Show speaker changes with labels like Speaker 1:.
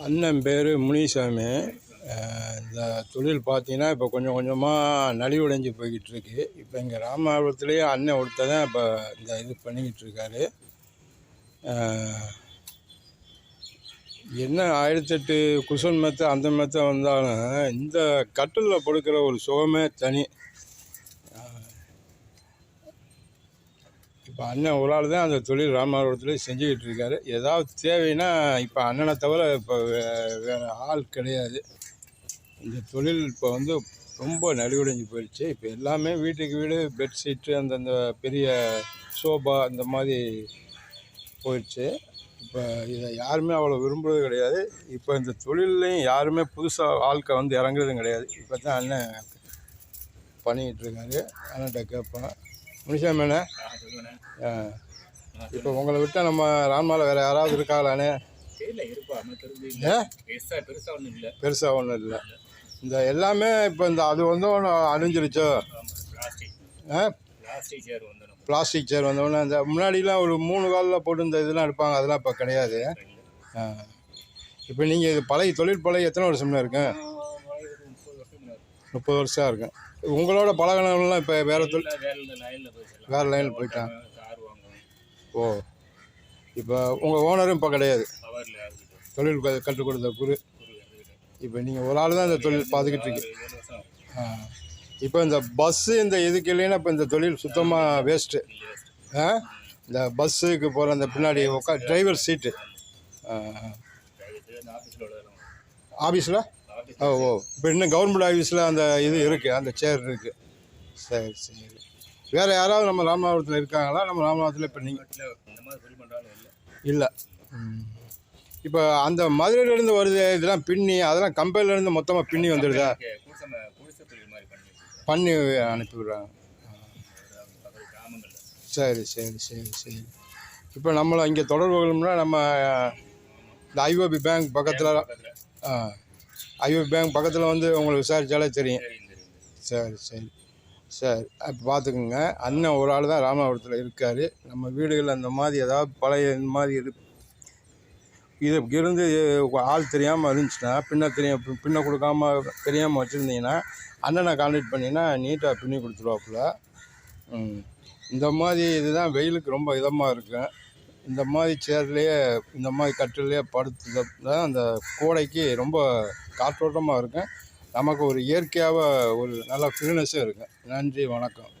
Speaker 1: அண்ணன் பேர் முனிசாமி. இந்த தொழில் பார்த்தீங்கன்னா இப்போ கொஞ்சம் கொஞ்சமாக நலிவடைஞ்சு போய்கிட்டு இருக்கு இப்போ இங்கே ராமநாதபுரத்துலேயே அண்ணன் ஒருத்த தான் இப்போ இந்த இது பண்ணிக்கிட்டு இருக்காரு என்ன ஆயிரத்தெட்டு குஷன் மெத்த அந்த மெத்த வந்தாலும் இந்த கட்டிலில் படுக்கிற ஒரு சுகமே தனி. இப்போ அண்ணன் ஒரு ஆள் தான் அந்த தொழில் ராமநாதபுரத்தில் செஞ்சுக்கிட்டு இருக்காரு. ஏதாவது தேவைன்னா இப்போ அண்ணனை தவிர இப்போ வே- வேறு ஆள் கிடையாது. இந்த தொழில் இப்போ வந்து ரொம்ப நலிவடைஞ்சு போயிடுச்சு. இப்போ எல்லாமே வீட்டுக்கு வீடு பெட்ஷீட்டு அந்தந்த பெரிய சோபா இந்த மாதிரி போயிடுச்சு. இப்போ இதை யாருமே அவ்வளோ விரும்புறது கிடையாது. இப்போ இந்த தொழில்லையும் யாருமே புதுசாக ஆட்கள் வந்து இறங்குறதும் கிடையாது. இப்போ தான் அண்ணன் பண்ணிக்கிட்டு இருக்காரு. அண்ணன்ட்ட கேட்பேன் முனிசாமி இப்போ உங்களை விட்டால் நம்ம ராமாவில் வேறு யாராவது
Speaker 2: தெரிஞ்சு
Speaker 1: ஏ? பெருசாக ஒன்றும் இல்லை. இந்த எல்லாமே இப்போ இந்த அது வந்து ஒன்று அழிஞ்சிருச்சோ
Speaker 2: பிளாஸ்டிக்
Speaker 1: ஆ?
Speaker 2: பிளாஸ்டிக் சேர்
Speaker 1: வந்தோடனே அந்த முன்னாடிலாம் ஒரு மூணு காலில் போட்டு இந்த இதெல்லாம் எடுப்பாங்க. அதெல்லாம் இப்போ கிடையாது. இப்போ நீங்கள் இது பழைய தொழில் பழைய எத்தனை வருஷம்னா இருக்கு?
Speaker 2: முப்பது வருஷம்
Speaker 1: இருக்கும் உங்களோட பழகினவங்களாம் இப்போ வேறு தொழில்
Speaker 2: வேற இந்த லைன்ல
Speaker 1: போயிட்டாங்க. ஓ. இப்போ உங்கள் ஓனரும் இப்போ கிடையாது. தொழில் கற்றுக் கொடுத்த குரு. இப்போ நீங்கள் ஒரு ஆள் தான் இந்த தொழில் பார்த்துக்கிட்டு இருக்கீங்க. ஆ. இப்போ இந்த பஸ்ஸு இந்த இதுக்கு இல்லைன்னா இப்போ இந்த தொழில் சுத்தமாக வேஸ்ட்டு ஆ? இந்த பஸ்ஸுக்கு போகிற அந்த பின்னாடி உட்கா டிரைவர் சீட்டு
Speaker 2: ஆஃபீஸில்
Speaker 1: ஓ ஓ. இப்போ இன்னும் கவர்மெண்ட் ஆஃபீஸில் அந்த இது இருக்குது அந்த சேர் இருக்குது சரி சரி. வேறு யாராவது நம்ம ராமநாதபுரத்தில் இருக்காங்களா? நம்ம ராமநாதத்தில் இப்போ நீங்கள்
Speaker 2: இல்லை.
Speaker 1: இப்போ அந்த மதுரையிலேருந்து வருது இதெல்லாம் பின்னி அதெல்லாம் கம்பெனிலேருந்து மொத்தமாக பின்னி வந்துடுதா
Speaker 2: பண்ணி வச்சிருக்கோம்.
Speaker 1: பண்ணி அனுப்பி விடுறாங்க.
Speaker 2: பக்கத்து கிராமங்கள்ல
Speaker 1: சரி சரி சரி சரி. இப்போ நம்மளை இங்கே தொடர்பு கொள்ளணும்னா நம்ம இந்த ஐஓபி பேங்க் பக்கத்தில் ஐஓபி பேங்க் பக்கத்தில் வந்து உங்களுக்கு தெரியும்
Speaker 2: தெரியும்.
Speaker 1: சரி சரி. சரி அப்போ பார்த்துக்குங்க. அண்ணன் ஒரு ஆள் தான் ராமநாதபுரத்தில் இருக்கார். நம்ம வீடுகளில் அந்த மாதிரி ஏதாவது பழைய இந்த மாதிரி இரு இது இருந்து ஆள் தெரியாமல் இருந்துச்சுன்னா பின்ன தெரிய பின்ன கொடுக்காம தெரியாமல் வச்சுருந்தீங்கன்னா அண்ணனை கான்டாக்ட் பண்ணிங்கன்னா நீட்டாக பின்னி கொடுத்துருவாப்புல. இந்த மாதிரி இதுதான் வெயிலுக்கு ரொம்ப இதமாக இருக்கும் இந்த மாதிரி சேர்லேயே இந்த மாதிரி கட்டிலே படுத்து தான் அந்த கோடைக்கு ரொம்ப காற்றோட்டமாக இருக்கும் நமக்கு ஒரு இயற்கையாக ஒரு நல்ல ஃப்ரீனஸும் இருக்குது நன்றி வணக்கம்.